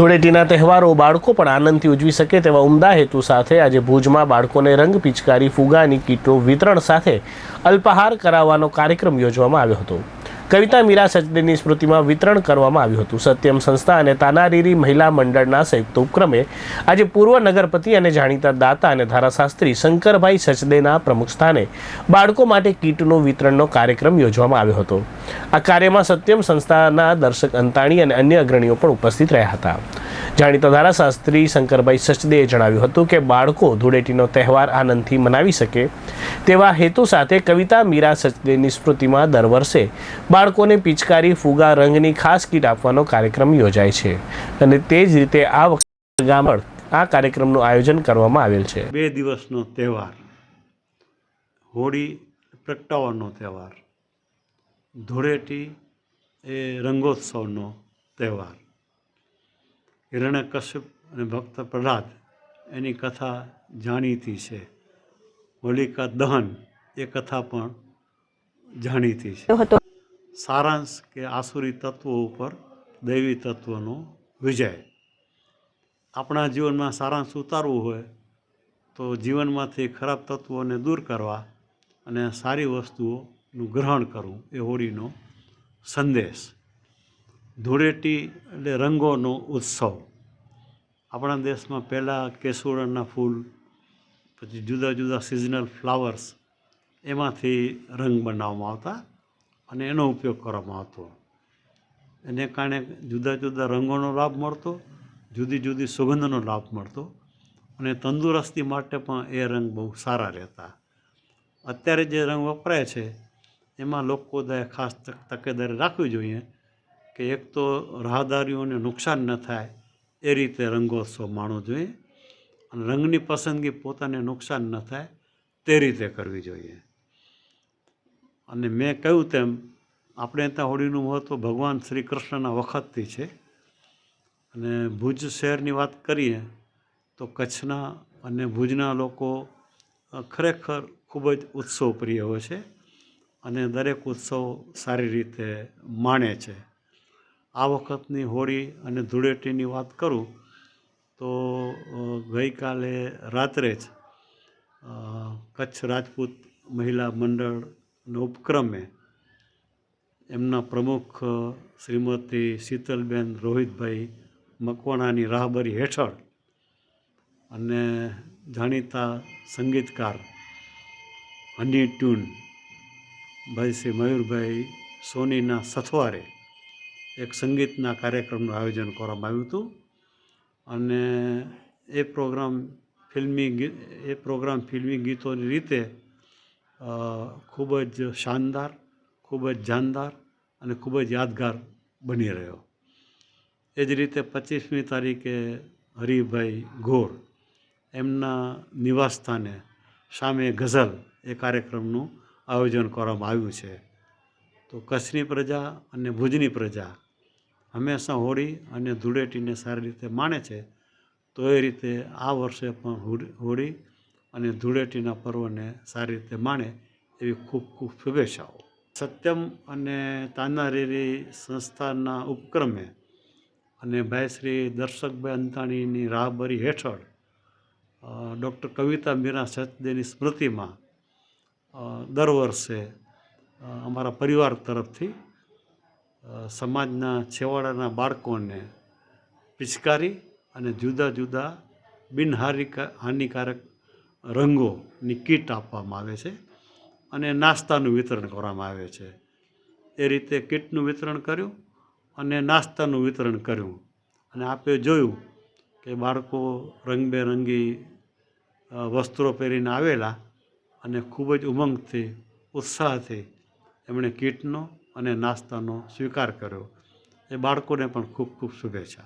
ધૂળેટીના તહેવારો બાળકો પણ આનંદથી ઉજવી શકે તેવા ઉમદા હેતુ સાથે આજે ભુજમાં બાળકોને રંગ પિચકારી, ફુગાની કીટનું વિતરણ સાથે અલ્પાહાર કરાવવાનો કાર્યક્રમ યોજવામાં આવ્યો હતો. કવિતા મીરા સચદેની સ્મૃતિમાં વિતરણ કરવામાં આવ્યું હતું. સત્યમ સંસ્થા અને તાનારીરી મહિલા મંડળના સંયુક્ત ઉપક્રમે આજે પૂર્વ નગરપતિ અને જાણીતા દાતા અને ધારાશાસ્ત્રી શંકરભાઈ સચદેના પ્રમુખ સ્થાને બાળકો માટે કીટનું વિતરણનો કાર્યક્રમ યોજવામાં આવ્યો હતો. આ કાર્યમાં સત્યમ સંસ્થાના દર્શક અંતાણી અને અન્ય અગ્રણીઓ પણ ઉપસ્થિત રહ્યા હતા. જાણીતા ધારાશાસ્ત્રી શંકરભાઈ સચદેએ જણાવ્યું હતું કે બાળકો ધૂળેટીનો તહેવાર આનંદથી મનાવી શકે તેવા હેતુ સાથે કવિતા મીરા સચદેની સ્મૃતિમાં દર વર્ષે બાળકોને પિચકારી, ફુગા, રંગની ખાસ કીટ આપવાનો કાર્યક્રમ યોજાય છે. અને તે જ રીતે આ વખતે ગામડ આ કાર્યક્રમનું આયોજન કરવામાં આવેલ છે. બે દિવસનો તહેવાર. હોળી પ્રગટાવાનો તહેવાર. ધૂળેટી એ રંગોત્સવનો તહેવાર. હિરણ્યકશ્યપ અને ભક્ત પ્રહલાદ એની કથા જાણીતી છે. હોલિકા દહન એ કથા પણ જાણીતી છે. સારાંશ કે આસુરી તત્વો ઉપર દૈવી તત્વનો વિજય. આપણા જીવનમાં સારાંશ ઉતારવું હોય તો જીવનમાંથી ખરાબ તત્વોને દૂર કરવા અને સારી વસ્તુઓનું ગ્રહણ કરવું એ હોળીનો સંદેશ. ધૂળેટી એટલે રંગોનો ઉત્સવ. આપણા દેશમાં પહેલાં કેસુડાના ફૂલ, પછી જુદા જુદા સિઝનલ ફ્લાવર્સ એમાંથી રંગ બનાવવામાં આવતા અને એનો ઉપયોગ કરવામાં આવતો. એને કારણે જુદા જુદા રંગોનો લાભ મળતો, જુદી જુદી સુગંધનો લાભ મળતો અને તંદુરસ્તી માટે પણ એ રંગ બહુ સારા રહેતા. અત્યારે જે રંગ વપરાય છે, એમાં લોકો ખાસ તક- તકેદારી રાખવી જોઈએ કે એક તો રાહદારીઓને નુકસાન ન થાય એ રીતે રંગોત્સવ માણવો જોઈએ અને રંગની પસંદગી પોતાને નુકસાન ન થાય તે રીતે કરવી જોઈએ. અને મેં કહ્યું તેમ, આપણે ત્યાં હોળીનું મહત્ત્વ ભગવાન શ્રી કૃષ્ણના વખતથી છે. અને ભુજ શહેરની વાત કરીએ તો કચ્છના અને ભુજના લોકો ખરેખર ખૂબ જ ઉત્સવ પ્રિય હોય છે અને દરેક ઉત્સવ સારી રીતે માણે છે. આ વખતની હોળી અને ધૂળેટીની વાત કરું, તો ગઈકાલે રાત્રે જ કચ્છ રાજપૂત મહિલા મંડળના ઉપક્રમે એમના પ્રમુખ શ્રીમતી શીતલબેન રોહિતભાઈ મકવાણાની રાહબરી હેઠળ અને જાણીતા સંગીતકાર હની ટ્યુન ભાઈ શ્રી મયુરભાઈ સોનીના સથવારે એક સંગીતના કાર્યક્રમનું આયોજન કરવામાં આવ્યું હતું. અને એ પ્રોગ્રામ ફિલ્મી એ પ્રોગ્રામ ફિલ્મી ગીતોની રીતે ખૂબ જ શાનદાર, ખૂબ જ જાનદાર અને ખૂબ જ યાદગાર બની રહ્યો. એ જ રીતે પચીસમી તારીખે હરિભાઈ ગોર એમના નિવાસસ્થાને સામે ગઝલ એ કાર્યક્રમનું આયોજન કરવામાં આવ્યું છે. તો કચ્છની પ્રજા અને ભુજની પ્રજા હંમેશા હોળી અને ધૂળેટીને સારી રીતે માણે છે. તો એ રીતે આ વર્ષે પણ હોળી- અને ધૂળેટીના પર્વને સારી રીતે માણે એવી ખૂબ ખૂબ શુભેચ્છાઓ. સત્યમ અને તાનારીરી સંસ્થાના ઉપક્રમે અને ભાઈ શ્રી દર્શકભાઈ અંતાણીની રાહબરી હેઠળ ડૉક્ટર કવિતા મીરા સચદેની સ્મૃતિમાં દર વર્ષે અમારા પરિવાર તરફથી સમાજના છેવાડાના બાળકોને પિચકારી અને જુદા જુદા બિનહારિકા હાનિકારક રંગોની કીટ આપવામાં આવે છે અને નાસ્તાનું વિતરણ કરવામાં આવે છે. એ રીતે કીટનું વિતરણ કર્યું અને નાસ્તાનું વિતરણ કર્યું. અને આપે જોયું કે બાળકો રંગબેરંગી વસ્ત્રો પહેરીને આવેલા અને ખૂબ જ ઉમંગથી, ઉત્સાહથી એમણે કીટનો અને નાસ્તાનો સ્વીકાર કર્યો. એ બાળકોને પણ ખૂબ ખૂબ શુભેચ્છા.